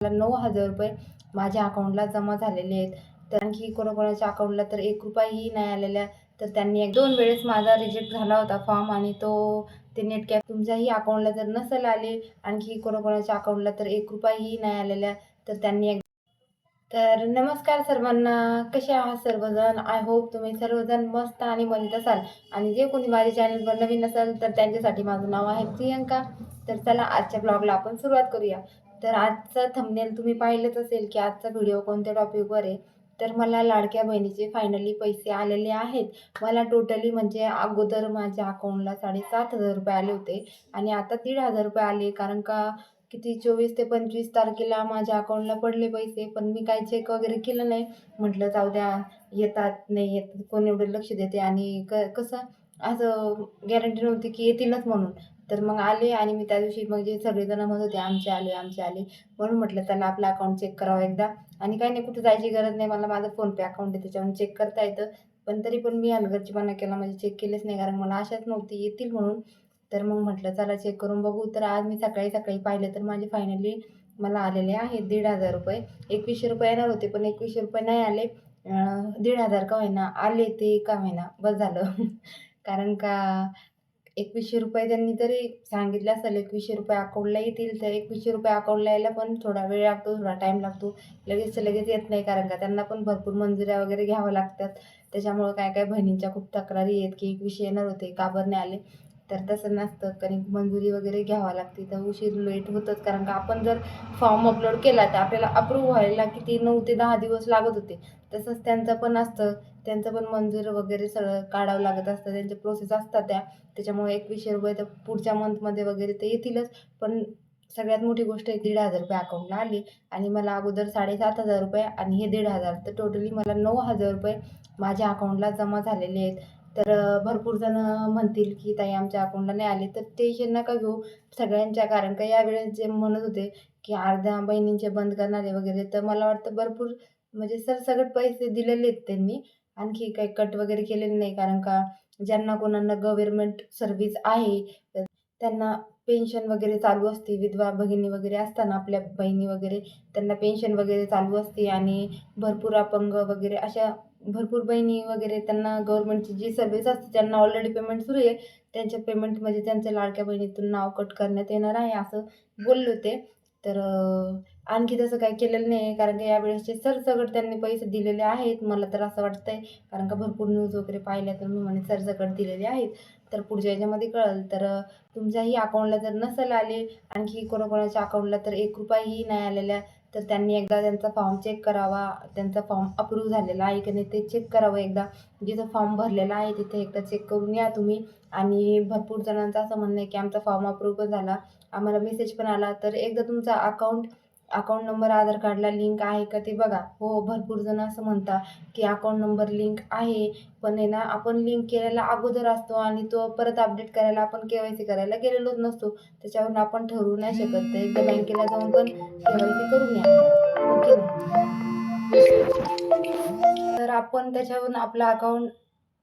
मला नऊ हजार रुपये माझ्या अकाउंटला जमा झालेले आहेत. तर आणखी कोणाकोणाच्या अकाउंटला तर एक रुपयाही नाही आलेला तर त्यांनी एक दोन वेळेस माझा रिजेक्ट झाला होता फॉर्म आणि तो ते नेट कॅप तुमच्याही अकाउंटला जर नसेल आले आणखी कोणाकोणाच्या अकाउंटला तर एक रुपयाही नाही आलेला तर त्यांनी एक तर नमस्कार सर्वांना कसे आहात सर्वजण? आय होप तुम्ही सर्वजण मस्त आणि मजेत असाल. आणि जे कोणी माझ्या चॅनलवर नवीन असाल तर त्यांच्यासाठी माझं नाव आहे प्रियंका. तर चला आजच्या ब्लॉगला आपण सुरुवात करूया. तर आजचा थंबनेल तुम्ही पाहिलंच असेल की आजचा व्हिडिओ कोणत्या टॉपिकवर आहे तर मला लाडक्या बहिणीचे फायनली पैसे आलेले आहेत. मला टोटली म्हणजे अगोदर माझ्या अकाउंटला साडेसात हजार रुपये आले होते आणि आता दीड हजार रुपये आले कारण का किती चोवीस ते पंचवीस तारखेला माझ्या अकाउंटला पडले पैसे पण मी काही चेक वगैरे केलं नाही. म्हटलं जाऊ द्या येतात नाही येत कोण एवढं लक्ष देते आणि क कसं? असं गॅरंटी नव्हती की येतीलच म्हणून. तर मग आले आणि मी त्या दिवशी मग जे सगळेजण म्हणत होते आमचे आले आमचे आले. म्हणून म्हटलं त्याला आपलं अकाउंट चेक करावं एकदा. आणि काही नाही कुठे जायची गरज नाही. मला माझं फोनपे अकाउंट आहे त्याच्यावरून चेक करता येतं. पण तरी पण मी हलगर्जीपणा केला म्हणजे चेक केलेच नाही. कारण मला आशाच नव्हती येतील म्हणून. तर मग म्हटलं चला चेक करून बघू. तर आज मी सकाळी सकाळी पाहिलं तर माझे फायनली मला आलेले आहेत दीड हजार रुपये. एकवीसशे रुपये येणार होते पण एकवीसशे रुपये नाही आले. दीड हजार का होईना आले ते का होईना बस झालं. कारण का एकवीसशे रुपये त्यांनी तरी सांगितलं असेल एकवीसशे रुपये अकाउंटला येतील तर एकवीसशे रुपये अकाउंटला यायला पण थोडा वेळ लागतो थोडा टाईम लागतो. लगेच लगेच येत नाही कारण का त्यांना पण भरपूर मंजुऱ्या वगैरे घ्याव्या लागतात. त्याच्यामुळं काय काय बहिणींच्या खूप तक्रारी आहेत की एकवीसशे येणार होते का बरं नाही आले? तर तसं नसतं. कारण मंजुरी वगैरे घ्यावं लागते. तर उशीर लेट होतंच कारण का आपण जर फॉर्म अपलोड केला तर आपल्याला अप्रूव्ह व्हायला किती नऊ ते दहा दिवस लागत होते. तसंच त्यांचं पण असतं. त्यांचं पण मंजूर वगैरे सगळं काढावं लागत असतं. त्यांच्या प्रोसेस असतात त्या. त्याच्यामुळे एकवीसशे रुपये तर पुढच्या मंथमध्ये वगैरे ते येतीलच. पण सगळ्यात मोठी गोष्ट आहे दीड हजार रुपये अकाउंटला आली. आणि मला अगोदर साडेसात हजार रुपये आणि हे दीड हजार. तर टोटली मला नऊ हजार रुपये माझ्या अकाउंटला जमा झालेले आहेत. तर भरपूर जण म्हणतील की ताई आमच्या अकाउंटला नाही आले. तर टेन्शन नका घेऊ? सगळ्यांच्या कारण का यावेळेस जे म्हणत होते की अर्ध्या बहिणींचे बंद करणारे वगैरे तर मला वाटतं भरपूर म्हणजे सरसगट पैसे दिलेले आहेत त्यांनी. आणखी काही कट वगैरे केलेले नाही कारण का ज्यांना कोणाला गव्हर्मेंट सर्व्हिस आहे तर त्यांना पेन्शन वगैरे चालू असते. विधवा भगिनी वगैरे असताना आपल्या बहिणी वगैरे त्यांना पेन्शन वगैरे चालू असते. आणि भरपूर अपंग वगैरे अशा भरपूर बहिणी वगैरे त्यांना गव्हर्मेंटची जी सर्व्हिस असते त्यांना ऑलरेडी पेमेंट सुरू आहे त्यांच्या पेमेंटमध्ये त्यांच्या लाडक्या बहिणीतून नाव कट करण्यात येणार आहे असं बोलले होते. तर आणखी तसं काही केलेलं नाही आहे कारण की यावेळेसचे सरसकट त्यांनी पैसे दिलेले आहेत. मला तर असं वाटतंय कारण का भरपूर न्यूज वगैरे पाहिल्या तर मी म्हणे सरसकट दिलेले आहेत. तर पुढच्या याच्यामध्ये कळेल. तर तुमच्याही अकाउंटला जर नसेल आले आणखी कोणाकोणाच्या अकाउंटला तर एक रुपयाही नाही आलेल्या तर त्यांनी एकदा त्यांचा फॉर्म चेक करावा त्यांचा फॉर्म अप्रूव्ह झालेला आहे की नाही ते चेक करावं एकदा. म्हणजे जिथं फॉर्म भरलेला आहे तिथे एकदा चेक करून या तुम्ही. आणि भरपूर जणांचं असं म्हणणं आहे की आमचा फॉर्म अप्रूव्ह पण झाला. आम्हाला मेसेज पण आला. तर एकदा तुमचा अकाउंट अकाउंट नंबर आधार कार्डला लिंक आहे का ते बघा. हो भरपूर जण असं म्हणतात की अकाउंट नंबर लिंक आहे. पण आहे ना आपण लिंक केलेला अगोदर असतो आणि तो परत अपडेट करायला आपण के वाय सी करायला गेलेलोच नसतो. त्याच्यावरून आपण ठरवू नाही शकत. तर एकदा बँकेला जाऊन पण के वाय सी करून घ्या तर आपण त्याच्यावरून आपला अकाउंट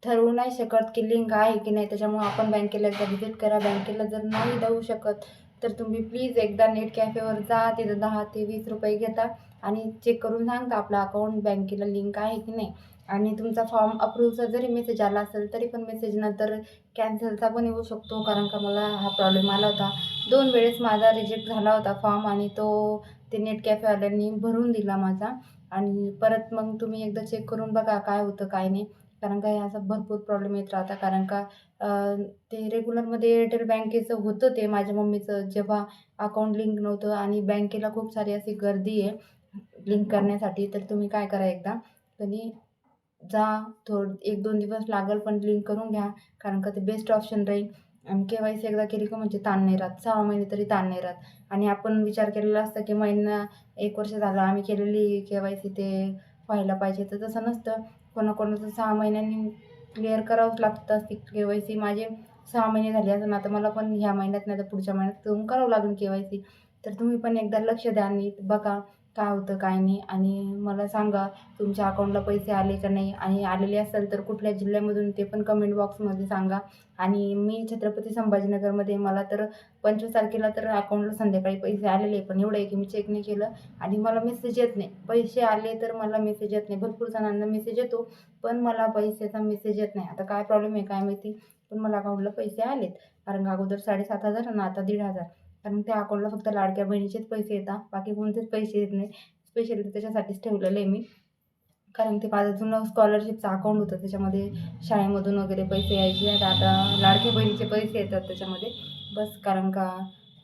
ठरवू नाही शकत की लिंक आहे की नाही. त्याच्यामुळे आपण बँकेला एकदा व्हिजिट करा. बँकेला जर नाही जाऊ शकत तर तुम्ही प्लीज एकदा नेट कॅफेवर जा तिथं दहा ते वीस रुपये घेता आणि चेक करून सांगता आपला अकाउंट बँकेला लिंक आहे की नाही. आणि तुमचा फॉर्म अप्रूव्हचा जरी मेसेज आला असेल तरी पण मेसेज नंतर कॅन्सलचा पण येऊ शकतो कारण का मला हा प्रॉब्लेम आला होता. दोन वेळेस माझा रिजेक्ट झाला होता फॉर्म आणि तो ते नेट कॅफेवाल्यांनी भरून दिला माझा. आणि परत मग तुम्ही एकदा चेक करून बघा काय होतं काय नाही. कारण का ह्याचा भरपूर प्रॉब्लेम येत राहता. कारण का ते रेग्युलरमध्ये एअरटेल बँकेचं होतं ते माझ्या मम्मीचं जेव्हा अकाउंट लिंक नव्हतं आणि बँकेला खूप सारी अशी गर्दी आहे लिंक करण्यासाठी. तर तुम्ही काय करा एकदा तुम्ही जा थोड एक दोन दिवस लागेल पण लिंक करून घ्या. कारण का ते बेस्ट ऑप्शन राहील. आणि के वाय सी एकदा केली का म्हणजे ताण नाही राहत. सहा महिने तरी ताण नाही राहत. आणि आपण विचार केलेला असतं की महिना एक वर्ष झालं आम्ही केलेली के वाय सी ते व्हायला पाहिजे. तर तसं नसतं. कोणाकोणाचं सहा महिन्यांनी क्लिअर करावंच लागतं के वाय सी. माझे सहा महिने झाले असं आता मला पण ह्या महिन्यात नाही तर पुढच्या महिन्यात करून करावं लागेल के वाय सी. तर तुम्ही पण एकदा लक्ष द्या आणि बघा. काय होतं काय नाही. आणि मला सांगा तुमच्या अकाउंटला पैसे आले का नाही? आणि आलेले असेल तर कुठल्या जिल्ह्यामधून ते पण कमेंट बॉक्समध्ये सांगा. आणि मी छत्रपती संभाजीनगरमध्ये मला तर पंचवीस तारखेला तर अकाउंटला संध्याकाळी पैसे आलेले पण एवढं आहे की मी चेक नाही केलं. आणि मला मेसेज येत नाही. पैसे आले तर मला मेसेज येत नाही. भरपूर जणांना मेसेज येतो पण मला पैशाचा मेसेज येत नाही. आता काय प्रॉब्लेम आहे काय माहिती? पण मला अकाउंटला पैसे आलेत. कारण का अगोदर साडेसात हजार आणि आता दीड हजार. कारण त्या अकाउंटला फक्त लाडक्या बहिणीचेच पैसे येतात. बाकी कोणतेच पैसे येत नाही. स्पेशली त्याच्यासाठीच ठेवलेलं आहे मी. कारण ते माझं जुनं स्कॉलरशिपचं अकाउंट होतं. त्याच्यामध्ये शाळेमधून वगैरे पैसे यायचे. आता आता लाडक्या बहिणीचे पैसे येतात त्याच्यामध्ये. बस कारण का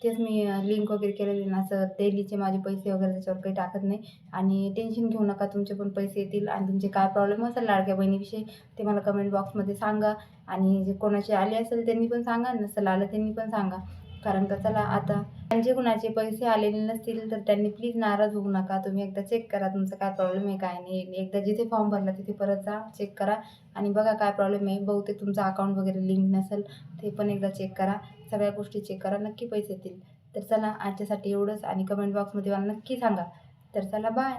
तेच मी लिंक वगैरे केलेली ना. असं डेलीचे माझे पैसे वगैरे त्याच्यावर काही टाकत नाही. आणि टेन्शन घेऊ नका. तुमचे पण पैसे येतील. आणि तुमचे काय प्रॉब्लेम असेल लाडक्या बहिणीविषयी ते मला कमेंट बॉक्समध्ये सांगा. आणि जे कोणाचे आले असेल त्यांनी पण सांगा. नसेल आलं त्यांनी पण सांगा. कारण का चला आता त्यांचे कुणाचे पैसे आलेले नसतील तर त्यांनी प्लीज नाराज होऊ नका. तुम्ही एकदा चेक करा तुमचं काय प्रॉब्लेम आहे काय नाही. एकदा जिथे फॉर्म भरला तिथे परत जा चेक करा. आणि बघा काय प्रॉब्लेम आहे. बहुतेक तुमचं अकाउंट वगैरे लिंक नसेल ते पण एकदा चेक करा. सगळ्या गोष्टी चेक करा. नक्की पैसे येतील. तर चला आजच्यासाठी एवढंच. आणि कमेंट बॉक्समध्ये मला नक्की सांगा. तर चला बाय